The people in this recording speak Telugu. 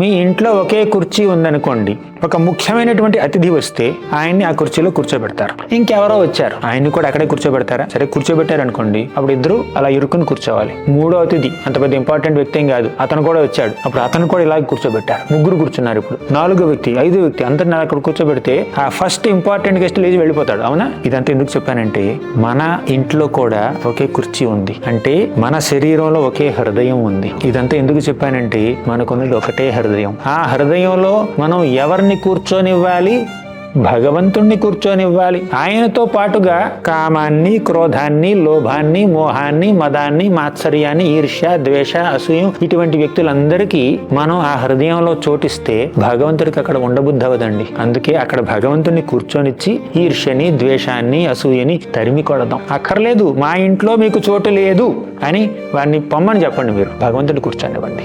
మీ ఇంట్లో ఒకే కుర్చీ ఉందనుకోండి ఒక ముఖ్యమైనటువంటి అతిథి వస్తే ఆయన్ని ఆ కుర్చీలో కూర్చోబెడతారు. ఇంకెవరో వచ్చారు ఆయన్ని కూడా అక్కడే కూర్చోబెడతారా? సరే కూర్చోబెట్టారు అనుకోండి అప్పుడు ఇద్దరు అలా ఇరుక్కుని కూర్చోవాలి. మూడో అతిథి అంత పెద్ద ఇంపార్టెంట్ వ్యక్తి ఏం కాదు అతను కూడా వచ్చాడు. అప్పుడు అతను కూడా ఇలాగ కూర్చోబెట్టారు. ముగ్గురు కూర్చున్నారు ఇప్పుడు. నాలుగో వ్యక్తి ఐదో వ్యక్తి అందరిని అక్కడ కూర్చోబెడితే ఆ ఫస్ట్ ఇంపార్టెంట్ గెస్ట్ లేచి వెళ్ళిపోతాడు. అవునా? ఇదంతా ఎందుకు చెప్పానంటే మన ఇంట్లో కూడా ఒకే కుర్చీ ఉంది. అంటే మన శరీరంలో ఒకే హృదయం ఉంది. ఇదంతా ఎందుకు చెప్పానంటే మనకున్నది ఒకటే హృదయం. ఆ హృదయంలో మనం ఎవరిని కూర్చొనివ్వాలి? భగవంతుణ్ణి కూర్చొనివ్వాలి. ఆయనతో పాటుగా కామాన్ని క్రోధాన్ని లోభాన్ని మోహాన్ని మదాన్ని మాత్సర్యాన్ని ఈర్ష్య ద్వేష అసూయం ఇటువంటి వ్యక్తులందరికీ మనం ఆ హృదయంలో చోటిస్తే భగవంతుడికి అక్కడ ఉండబుద్ధి అవదండి అందుకే అక్కడ భగవంతుని కూర్చొనిచ్చి ఈర్ష్యని ద్వేషాన్ని అసూయని తరిమి కొడదాం. అక్కర్లేదు మా ఇంట్లో మీకు చోటు లేదు అని వాడిని పొమ్మని చెప్పండి మీరు. భగవంతుడి కూర్చొనివ్వండి.